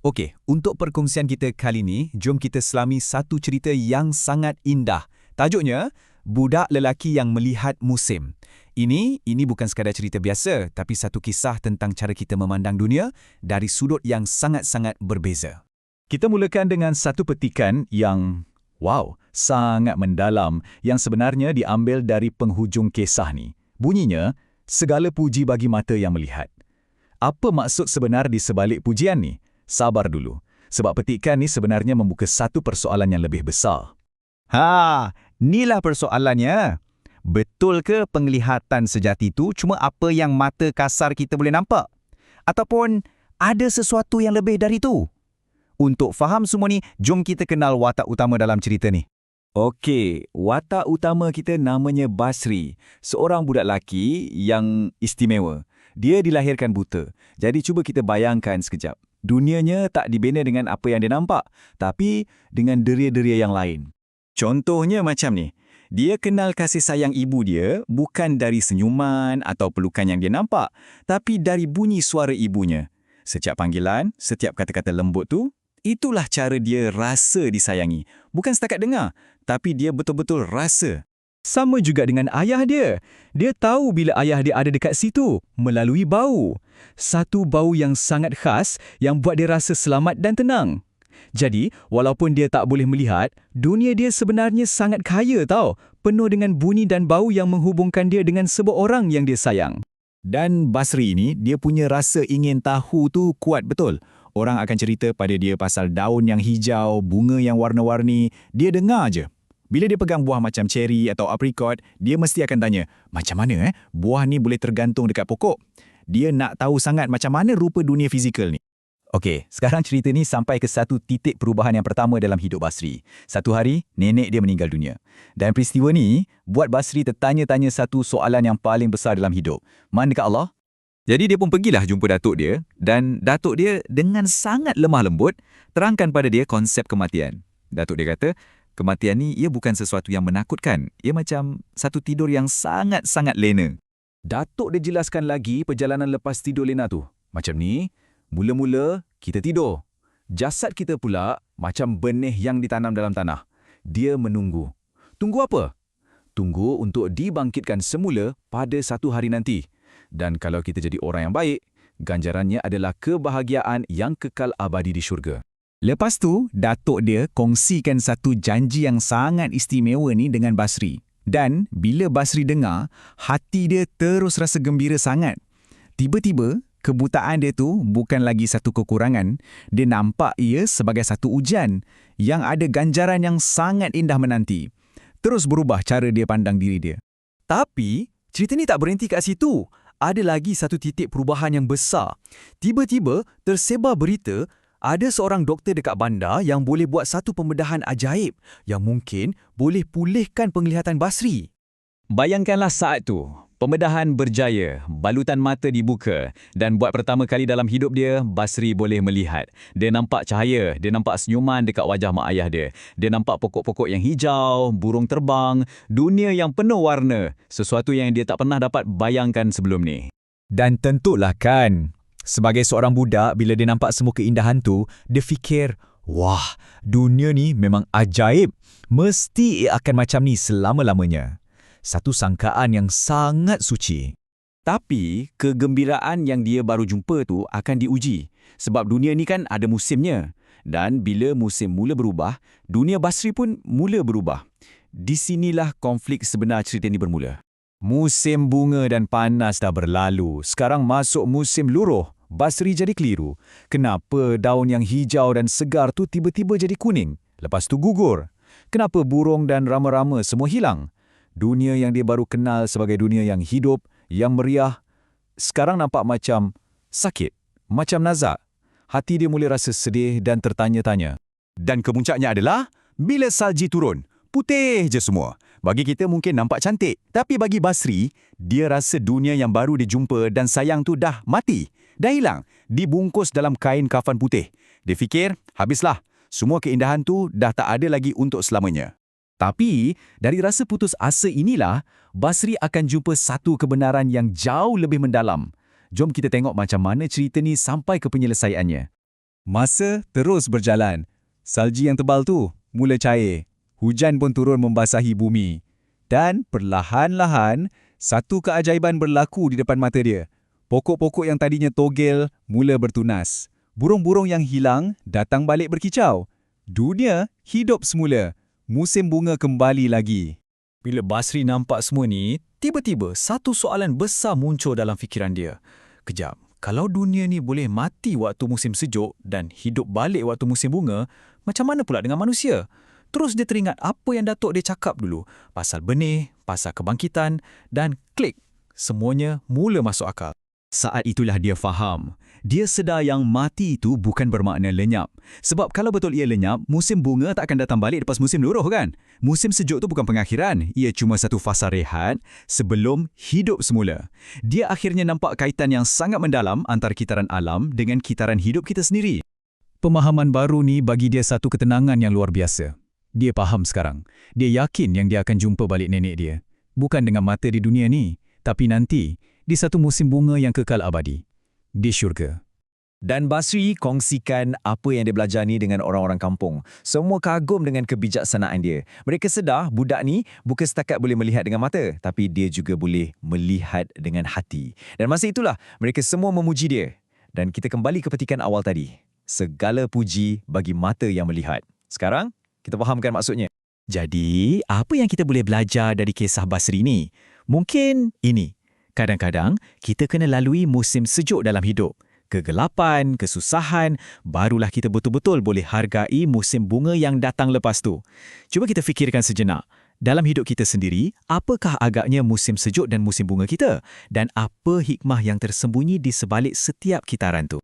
Okey, untuk perkongsian kita kali ini, jom kita selami satu cerita yang sangat indah. Tajuknya, Budak Lelaki Yang Melihat Musim. Ini, ini bukan sekadar cerita biasa, tapi satu kisah tentang cara kita memandang dunia dari sudut yang sangat-sangat berbeza. Kita mulakan dengan satu petikan yang, wow, sangat mendalam yang sebenarnya diambil dari penghujung kisah ni. Bunyinya, segala puji bagi mata yang melihat. Apa maksud sebenar di sebalik pujian ni? Sabar dulu. Sebab petikan ni sebenarnya membuka satu persoalan yang lebih besar. Ha, inilah persoalannya. Betul ke penglihatan sejati itu cuma apa yang mata kasar kita boleh nampak? Ataupun ada sesuatu yang lebih dari itu? Untuk faham semua ni, jom kita kenal watak utama dalam cerita ni. Okey, watak utama kita namanya Basri, seorang budak lelaki yang istimewa. Dia dilahirkan buta. Jadi cuba kita bayangkan sekejap. Dunianya tak dibina dengan apa yang dia nampak, tapi dengan deria-deria yang lain. Contohnya macam ni. Dia kenal kasih sayang ibu dia bukan dari senyuman atau pelukan yang dia nampak, tapi dari bunyi suara ibunya. Setiap panggilan, setiap kata-kata lembut tu, itulah cara dia rasa disayangi. Bukan setakat dengar, tapi dia betul-betul rasa. Sama juga dengan ayah dia. Dia tahu bila ayah dia ada dekat situ, melalui bau. Satu bau yang sangat khas yang buat dia rasa selamat dan tenang. Jadi, walaupun dia tak boleh melihat, dunia dia sebenarnya sangat kaya tau, penuh dengan bunyi dan bau yang menghubungkan dia dengan sebuah orang yang dia sayang. Dan Basri ini, dia punya rasa ingin tahu tu kuat betul. Orang akan cerita pada dia pasal daun yang hijau, bunga yang warna-warni, dia dengar je. Bila dia pegang buah macam cherry atau apricot, dia mesti akan tanya, macam mana eh buah ni boleh tergantung dekat pokok? Dia nak tahu sangat macam mana rupa dunia fizikal ni. Okey, sekarang cerita ni sampai ke satu titik perubahan yang pertama dalam hidup Basri. Satu hari, nenek dia meninggal dunia. Dan peristiwa ni buat Basri tertanya-tanya satu soalan yang paling besar dalam hidup. Mana dekat Allah? Jadi dia pun pergilah jumpa datuk dia dan datuk dia dengan sangat lemah lembut terangkan pada dia konsep kematian. Datuk dia kata, Kematian ni ia bukan sesuatu yang menakutkan. Ia macam satu tidur yang sangat-sangat lena. Datuk dia jelaskan lagi perjalanan lepas tidur lena tu. Macam ni, mula-mula kita tidur. Jasad kita pula macam benih yang ditanam dalam tanah. Dia menunggu. Tunggu apa? Tunggu untuk dibangkitkan semula pada satu hari nanti. Dan kalau kita jadi orang yang baik, ganjarannya adalah kebahagiaan yang kekal abadi di syurga. Lepas tu, datuk dia kongsikan satu janji yang sangat istimewa ni dengan Basri. Dan bila Basri dengar, hati dia terus rasa gembira sangat. Tiba-tiba, kebutaan dia tu bukan lagi satu kekurangan. Dia nampak ia sebagai satu ujian yang ada ganjaran yang sangat indah menanti. Terus berubah cara dia pandang diri dia. Tapi, cerita ni tak berhenti kat situ. Ada lagi satu titik perubahan yang besar. Tiba-tiba, tersebar berita ada seorang doktor dekat bandar yang boleh buat satu pembedahan ajaib yang mungkin boleh pulihkan penglihatan Basri. Bayangkanlah saat tu, pembedahan berjaya, balutan mata dibuka dan buat pertama kali dalam hidup dia, Basri boleh melihat. Dia nampak cahaya, dia nampak senyuman dekat wajah mak ayah dia. Dia nampak pokok-pokok yang hijau, burung terbang, dunia yang penuh warna, sesuatu yang dia tak pernah dapat bayangkan sebelum ni. Dan tentulah kan, Sebagai seorang budak, bila dia nampak semua keindahan tu, dia fikir, wah, dunia ni memang ajaib. Mesti ia akan macam ni selama-lamanya. Satu sangkaan yang sangat suci. Tapi, kegembiraan yang dia baru jumpa tu akan diuji. Sebab dunia ni kan ada musimnya. Dan bila musim mula berubah, dunia Basri pun mula berubah. Di sinilah konflik sebenar cerita ini bermula. Musim bunga dan panas dah berlalu. Sekarang masuk musim luruh. Basri jadi keliru. Kenapa daun yang hijau dan segar tu tiba-tiba jadi kuning? Lepas tu gugur. Kenapa burung dan rama-rama semua hilang? Dunia yang dia baru kenal sebagai dunia yang hidup, yang meriah, sekarang nampak macam sakit, macam nazak. Hati dia mula rasa sedih dan tertanya-tanya. Dan kemuncaknya adalah bila salji turun, putih je semua. Bagi kita mungkin nampak cantik, tapi bagi Basri, dia rasa dunia yang baru dijumpa dan sayang tu dah mati, dah hilang, dibungkus dalam kain kafan putih. Dia fikir, habislah, semua keindahan tu dah tak ada lagi untuk selamanya. Tapi, dari rasa putus asa inilah, Basri akan jumpa satu kebenaran yang jauh lebih mendalam. Jom kita tengok macam mana cerita ni sampai ke penyelesaiannya. Masa terus berjalan. Salji yang tebal tu mula cair. Hujan pun turun membasahi bumi. Dan perlahan-lahan, satu keajaiban berlaku di depan mata dia. Pokok-pokok yang tadinya togel mula bertunas. Burung-burung yang hilang datang balik berkicau. Dunia hidup semula. Musim bunga kembali lagi. Bila Basri nampak semua ni, tiba-tiba satu soalan besar muncul dalam fikiran dia. Kejap, kalau dunia ni boleh mati waktu musim sejuk dan hidup balik waktu musim bunga, macam mana pula dengan manusia? Terus dia teringat apa yang Datuk dia cakap dulu, pasal benih, pasal kebangkitan dan klik, semuanya mula masuk akal. Saat itulah dia faham. Dia sedar yang mati itu bukan bermakna lenyap. Sebab kalau betul ia lenyap, musim bunga tak akan datang balik lepas musim luruh kan? Musim sejuk tu bukan pengakhiran. Ia cuma satu fasa rehat sebelum hidup semula. Dia akhirnya nampak kaitan yang sangat mendalam antara kitaran alam dengan kitaran hidup kita sendiri. Pemahaman baru ni bagi dia satu ketenangan yang luar biasa. Dia faham sekarang. Dia yakin yang dia akan jumpa balik nenek dia. Bukan dengan mata di dunia ni, tapi nanti di satu musim bunga yang kekal abadi, di syurga. Dan Basri kongsikan apa yang dia belajar ni dengan orang-orang kampung. Semua kagum dengan kebijaksanaan dia. Mereka sedar budak ni bukan setakat boleh melihat dengan mata, tapi dia juga boleh melihat dengan hati. Dan masa itulah mereka semua memuji dia. Dan kita kembali ke petikan awal tadi. Segala puji bagi mata yang melihat. Sekarang, kita fahamkan maksudnya. Jadi, apa yang kita boleh belajar dari kisah Basri ni? Mungkin ini. Kadang-kadang, kita kena lalui musim sejuk dalam hidup. Kegelapan, kesusahan, barulah kita betul-betul boleh hargai musim bunga yang datang lepas tu. Cuba kita fikirkan sejenak. Dalam hidup kita sendiri, apakah agaknya musim sejuk dan musim bunga kita? Dan apa hikmah yang tersembunyi di sebalik setiap kitaran tu?